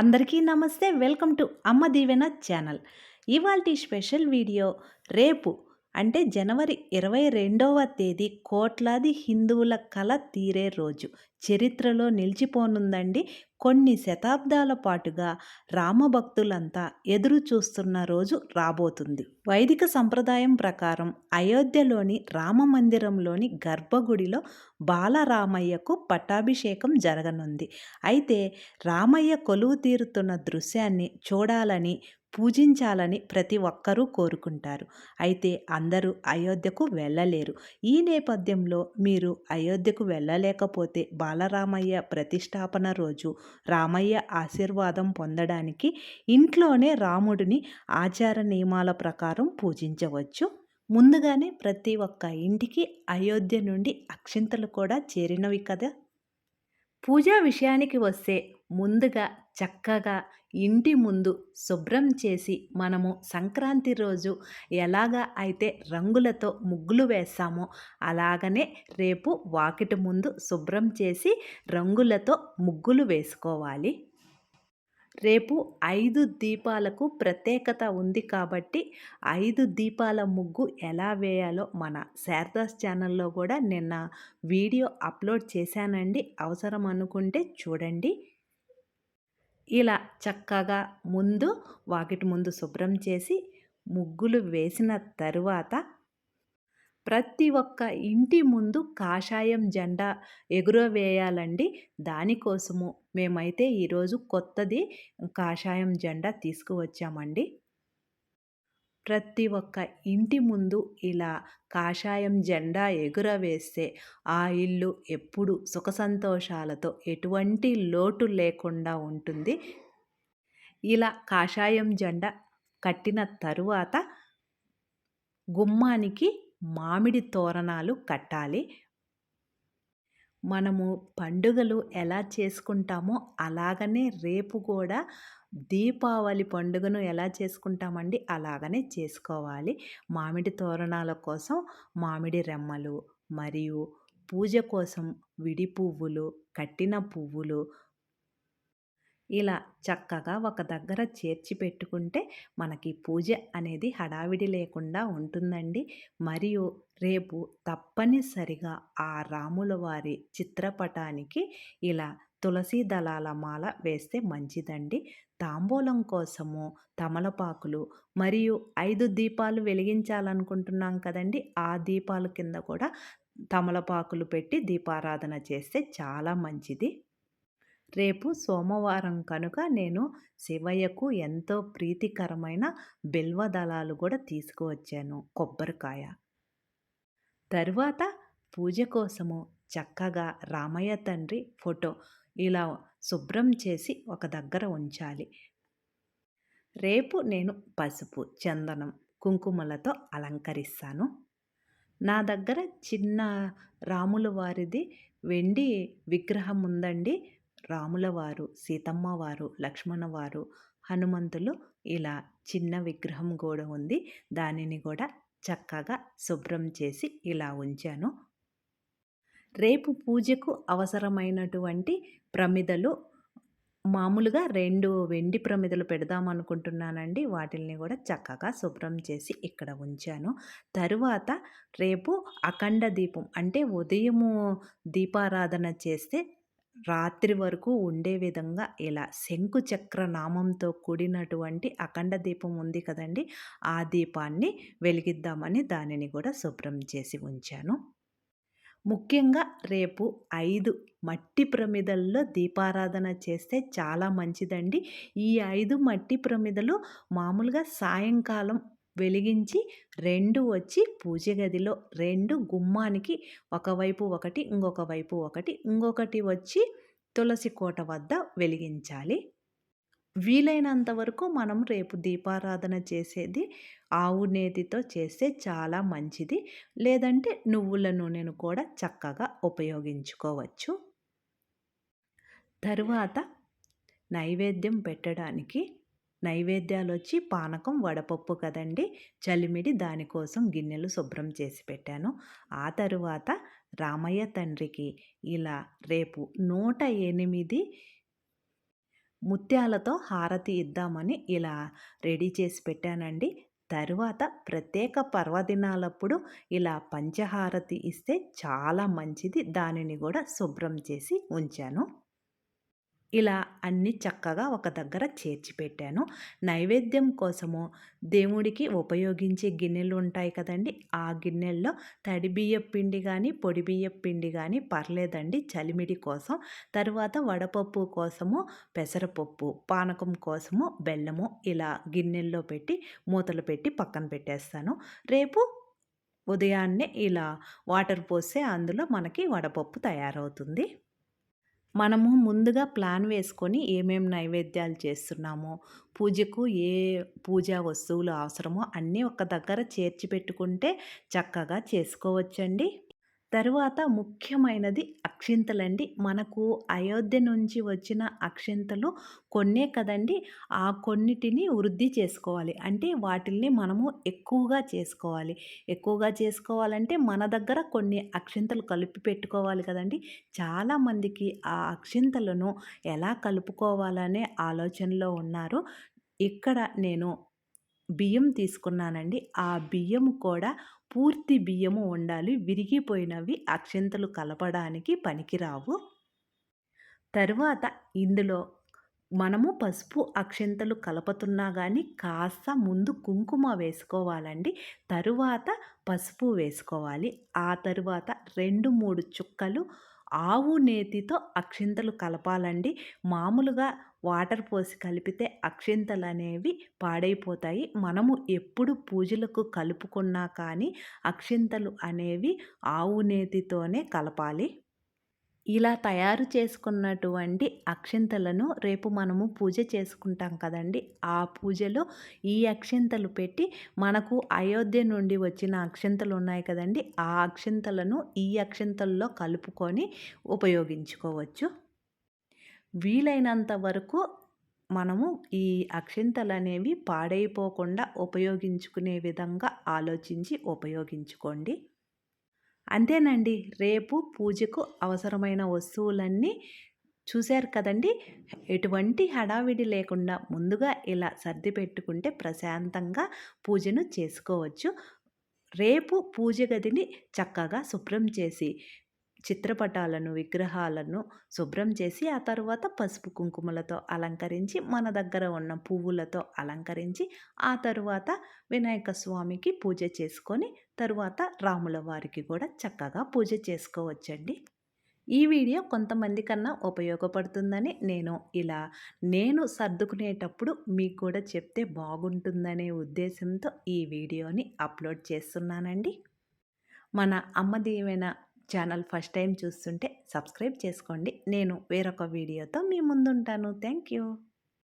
అందరికీ నమస్తే. Welcome to Amma Deevena channel. ఇవాల్టి స్పెషల్ వీడియో రేపు అంటే జనవరి ఇరవై రెండవ తేదీ కోట్లాది హిందువుల కళ తీరే రోజు. చరిత్రలో నిలిచిపోనుందండి. కొన్ని శతాబ్దాల పాటుగా రామభక్తులంతా ఎదురు చూస్తున్న రోజు రాబోతుంది. వైదిక సంప్రదాయం ప్రకారం అయోధ్యలోని రామ మందిరంలోని గర్భగుడిలో బాలరామయ్యకు పట్టాభిషేకం జరగనుంది. అయితే రామయ్య కొలువు తీరుతున్న దృశ్యాన్ని చూడాలని పూజించాలని ప్రతి ఒక్కరూ కోరుకుంటారు. అయితే అందరూ అయోధ్యకు వెళ్ళలేరు. ఈ నేపథ్యంలో మీరు అయోధ్యకు వెళ్ళలేకపోతే బాల బాలరామయ్య ప్రతిష్టాపన రోజు రామయ్య ఆశీర్వాదం పొందడానికి ఇంట్లోనే రాముడిని ఆచార నియమాల ప్రకారం పూజించవచ్చు. ముందుగానే ప్రతి ఒక్క ఇంటికి అయోధ్య నుండి అక్షింతలు కూడా చేరినవి కదా! పూజా విషయానికి వస్తే ముందుగా చక్కగా ఇంటి ముందు శుభ్రం చేసి మనము సంక్రాంతి రోజు ఎలాగా అయితే రంగులతో ముగ్గులు వేస్తామో అలాగనే రేపు వాకిటి ముందు శుభ్రం చేసి రంగులతో ముగ్గులు వేసుకోవాలి. రేపు ఐదు దీపాలకు ప్రత్యేకత ఉంది కాబట్టి ఐదు దీపాల ముగ్గు ఎలా వేయాలో మన శారదాస్ ఛానల్లో కూడా నిన్న వీడియో అప్లోడ్ చేశానండి. అవసరం అనుకుంటే చూడండి. ఇలా చక్కగా ముందు వాకిటి ముందు శుభ్రం చేసి ముగ్గులు వేసిన తరువాత ప్రతి ఒక్క ఇంటి ముందు కాషాయం జెండా ఎగురవేయాలండి. దానికోసము మేమైతే ఈరోజు కొత్తది కాషాయం జెండా తీసుకువచ్చామండి. ప్రతి ఒక్క ఇంటి ముందు ఇలా కాషాయం జెండా ఎగురవేస్తే ఆ ఇల్లు ఎప్పుడు సుఖ సంతోషాలతో ఎటువంటి లోటు లేకుండా ఉంటుంది. ఇలా కాషాయం జెండా కట్టిన తరువాత గుమ్మానికి మామిడి తోరణాలు కట్టాలి. మనము పండుగలు ఎలా చేసుకుంటామో అలాగనే రేపు కూడా దీపావళి పండుగను ఎలా చేసుకుంటామండి అలాగనే చేసుకోవాలి. మామిడి తోరణాల కోసం మామిడి రెమ్మలు మరియు పూజ కోసం విడి పువ్వులు కట్టిన పువ్వులు ఇలా చక్కగా ఒక దగ్గర చేర్చి పెట్టుకుంటే మనకి పూజ అనేది హడావిడి లేకుండా ఉంటుందండి. మరియు రేపు తప్పనిసరిగా ఆ రాముల వారి చిత్రపటానికి ఇలా తులసి దళాల మాల వేస్తే మంచిదండి. తాంబూలం కోసము తమలపాకులు మరియు ఐదు దీపాలు వెలిగించాలనుకుంటున్నాం కదండి. ఆ దీపాల కింద కూడా తమలపాకులు పెట్టి దీపారాధన చేస్తే చాలా మంచిది. రేపు సోమవారం కనుక నేను శివయ్యకు ఎంతో ప్రీతికరమైన బిల్వదళాలు కూడా తీసుకువచ్చాను కొబ్బరికాయ. తరువాత పూజ కోసము చక్కగా రామయ్య తండ్రి ఫోటో ఇలా శుభ్రం చేసి ఒక దగ్గర ఉంచాలి. రేపు నేను పసుపు చందనం కుంకుమలతో అలంకరిస్తాను. నా దగ్గర చిన్న రాముల వారిది వెండి విగ్రహం ఉందండి రాములవారు సీతమ్మవారు లక్ష్మణవారు హనుమంతులు ఇలా చిన్న విగ్రహం కూడా ఉంది. దానిని కూడా చక్కగా శుభ్రం చేసి ఇలా ఉంచాను. రేపు పూజకు అవసరమైనటువంటి ప్రమిదలు మామూలుగా రెండు వెండి ప్రమిదలు పెడదాం అనుకుంటున్నానండి. వాటిల్ని కూడా చక్కగా శుభ్రం చేసి ఇక్కడ ఉంచాను. తరువాత రేపు అఖండ దీపం అంటే ఉదయము దీపారాధన చేస్తే రాత్రి వరకు ఉండే విధంగా ఇలా శంకు చక్ర నామంతో కూడినటువంటి అఖండ దీపం ఉంది కదండి ఆ దీపాన్ని వెలిగిద్దామని దానిని కూడా శుభ్రం చేసి ఉంచాను. ముఖ్యంగా రేపు ఐదు మట్టి ప్రమిదల్లో దీపారాధన చేస్తే చాలా మంచిదండి. ఈ ఐదు మట్టి ప్రమిదలు మామూలుగా సాయంకాలం వెలిగించి రెండు వచ్చి పూజ గదిలో రెండు గుమ్మానికి ఒకవైపు ఒకటి ఇంకొక వైపు ఒకటి ఇంకొకటి వచ్చి తులసి కోట వద్ద వెలిగించాలి. వీలైనంత వరకు మనం రేపు దీపారాధన చేసేది ఆవు నేతితో చేస్తే చాలా మంచిది. లేదంటే నువ్వుల నూనెను కూడా చక్కగా ఉపయోగించుకోవచ్చు. తరువాత నైవేద్యం పెట్టడానికి నైవేద్యాలు వచ్చి పానకం వడపప్పు కదండి. చలిమిడి దానికోసం గిన్నెలు శుభ్రం చేసి పెట్టాను. ఆ తరువాత రామయ్య తండ్రికి ఇలా రేపు నూట ఎనిమిది ముత్యాలతో హారతి ఇద్దామని ఇలా రెడీ చేసి పెట్టానండి. తరువాత ప్రత్యేక పర్వదినాలప్పుడు ఇలా పంచహారతి ఇస్తే చాలా మంచిది. దానిని కూడా శుభ్రం చేసి ఉంచాను. ఇలా అన్నీ చక్కగా ఒక దగ్గర చేర్చి పెట్టాను. నైవేద్యం కోసము దేవుడికి ఉపయోగించే గిన్నెలు ఉంటాయి కదండి. ఆ గిన్నెల్లో తడి బియ్య పిండి కానీ పొడి బియ్య పిండి కానీ పర్లేదండి. చలిమిడి కోసం. తర్వాత వడపప్పు కోసము పెసరపప్పు పానకం కోసము బెల్లము ఇలా గిన్నెల్లో పెట్టి మూతలు పెట్టి పక్కన పెట్టేస్తాను. రేపు ఉదయాన్నే ఇలా వాటర్ పోస్తే అందులో మనకి వడపప్పు తయారవుతుంది. మనము ముందుగా ప్లాన్ వేసుకొని ఏమేమి నైవేద్యాలు చేస్తున్నామో పూజకు ఏ పూజా వస్తువులు అవసరమో అన్నీ ఒక దగ్గర చేర్చి పెట్టుకుంటే చక్కగా చేసుకోవచ్చండి. తరువాత ముఖ్యమైనది అక్షింతలండి. మనకు అయోధ్య నుంచి వచ్చిన అక్షింతలు కొన్నే కదండి ఆ కొన్నిటిని వృద్ధి చేసుకోవాలి. అంటే వాటిల్ని మనము ఎక్కువగా చేసుకోవాలి. ఎక్కువగా చేసుకోవాలంటే మన దగ్గర కొన్ని అక్షింతలు కలిపి పెట్టుకోవాలి కదండి. చాలామందికి ఆ అక్షింతలను ఎలా కలుపుకోవాలనే ఆలోచనలో ఉన్నారు. ఇక్కడ నేను బియ్యం తీసుకున్నానండి. ఆ బియ్యం కూడా పూర్తి బియ్యము ఉండాలి. విరిగిపోయినవి అక్షింతలు కలపడానికి పనికిరావు. తరువాత ఇందులో మనము పసుపు అక్షింతలు కలుపుతున్నా కానీ కాస్త ముందు కుంకుమ వేసుకోవాలండి. తరువాత పసుపు వేసుకోవాలి. ఆ తరువాత రెండు మూడు చుక్కలు ఆవు నేతితో అక్షింతలు కలపాలండి. మామూలుగా వాటర్ పోసి కలిపితే అక్షింతలు అనేవి పాడైపోతాయి. మనము ఎప్పుడు పూజలకు కలుపుకున్నా కానీ అక్షింతలు అనేవి ఆవు నేతితోనే కలపాలి. ఇలా తయారు చేసుకున్నటువంటి అక్షింతలను రేపు మనము పూజ చేసుకుంటాం కదండి. ఆ పూజలో ఈ అక్షింతలు పెట్టి మనకు అయోధ్య నుండి వచ్చిన అక్షింతలు ఉన్నాయి కదండి. ఆ అక్షింతలను ఈ అక్షింతల్లో కలుపుకొని ఉపయోగించుకోవచ్చు. వీలైనంత వరకు మనము ఈ అక్షింతలు అనేవి పాడైపోకుండా ఉపయోగించుకునే విధంగా ఆలోచించి ఉపయోగించుకోండి. అంతేనండి. రేపు పూజకు అవసరమైన వస్తువులన్నీ చూశారు కదండి. ఎటువంటి హడావిడి లేకుండా ముందుగా ఇలా సర్ది పెట్టుకుంటే ప్రశాంతంగా పూజను చేసుకోవచ్చు. రేపు పూజ గదిని చక్కగా శుభ్రం చేసి చిత్రపటాలను విగ్రహాలను శుభ్రం చేసి ఆ తర్వాత పసుపు కుంకుమలతో అలంకరించి మన దగ్గర ఉన్న పువ్వులతో అలంకరించి ఆ తరువాత వినాయక స్వామికి పూజ చేసుకొని తరువాత రాముల వారికి కూడా చక్కగా పూజ చేసుకోవచ్చండి. ఈ వీడియో కొంతమంది కన్నా ఉపయోగపడుతుందని నేను ఇలా నేను సర్దుకునేటప్పుడు మీకు కూడా చెప్తే బాగుంటుందనే ఉద్దేశంతో ఈ వీడియోని అప్లోడ్ చేస్తున్నానండి. Mana Amma Deevena channel first time చూస్తుంటే సబ్స్క్రైబ్ చేసుకోండి. నేను వేరొక వీడియోతో మీ ముందుంటాను. Thank you